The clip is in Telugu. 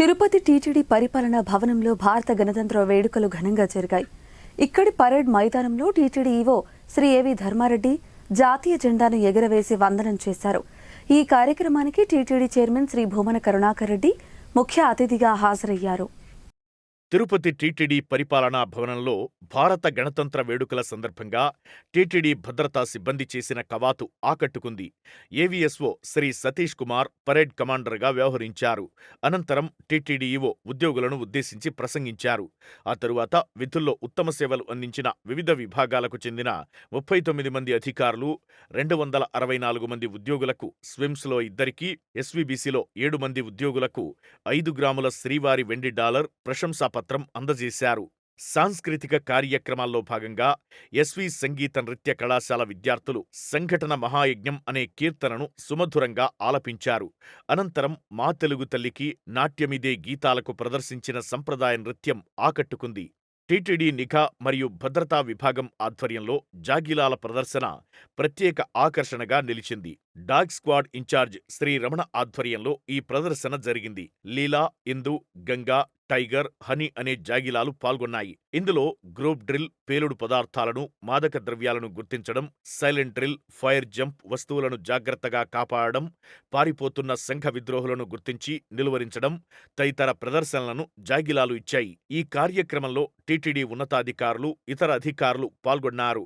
తిరుపతి టీటీడీ పరిపాలనా భవనంలో భారత గణతంత్ర వేడుకలు ఘనంగా జరిగాయి. ఇక్కడి పరేడ్ మైదానంలో టీటీడీ ఈవో శ్రీ ఏవి ధర్మారెడ్డి జాతీయ జెండాను ఎగురవేసి వందనం చేశారు. ఈ కార్యక్రమానికి టీటీడీ చైర్మన్ శ్రీ భూమన కరుణాకర్ రెడ్డి ముఖ్య అతిథిగా హాజరయ్యారు. తిరుపతి టీటీడీ పరిపాలనా భవనంలో భారత గణతంత్ర వేడుకల సందర్భంగా టీటీడీ భద్రతా సిబ్బంది చేసిన కవాతు ఆకట్టుకుంది. ఏవీఎస్ఓ శ్రీ సతీష్ కుమార్ పరేడ్ కమాండర్గా వ్యవహరించారు. అనంతరం టీటీడీ ఉద్యోగులను ఉద్దేశించి ప్రసంగించారు. ఆ తరువాత విధుల్లో ఉత్తమ సేవలు అందించిన వివిధ విభాగాలకు చెందిన ముప్పై తొమ్మిది మంది అధికారులు రెండు వందల అరవై నాలుగు మంది ఉద్యోగులకు స్విమ్స్లో ఇద్దరికి ఎస్వీబీసీలో ఏడు మంది ఉద్యోగులకు ఐదు గ్రాముల శ్రీవారి వెండి డాలర్ ప్రశంసా పత్రం అందజేశారు. సాంస్కృతిక కార్యక్రమాల్లో భాగంగా ఎస్వి సంగీత నృత్య కళాశాల విద్యార్థులు సంఘటన మహాయజ్ఞం అనే కీర్తనను సుమధురంగా ఆలపించారు. అనంతరం మా తెలుగు తల్లికి నాట్యమిదే గీతాలకు ప్రదర్శించిన సంప్రదాయ నృత్యం ఆకట్టుకుంది. టీటీడీ నిఘా మరియు భద్రతా విభాగం ఆధ్వర్యంలో జాగిలాల ప్రదర్శన ప్రత్యేక ఆకర్షణగా నిలిచింది. Dog squad in-charge Shri Ramana ఆధ్వర్యంలో ఈ ప్రదర్శన జరిగింది. లీలా ఇందు గంగా టైగర్ హనీ అనే జాగిలాలు పాల్గొన్నాయి. ఇందులో గ్రూప్ డ్రిల్ పేలుడు పదార్థాలను మాదక ద్రవ్యాలను గుర్తించడం సైలెంట్ డ్రిల్ ఫైర్ జంప్ వస్తువులను జాగ్రత్తగా కాపాడడం పారిపోతున్న సంఘ విద్రోహులను గుర్తించి నిలువరించడం తదితర ప్రదర్శనలను జాగిలాలు ఇచ్చాయి. ఈ కార్యక్రమంలో టీటీడీ ఉన్నతాధికారులు ఇతర అధికారులు పాల్గొన్నారు.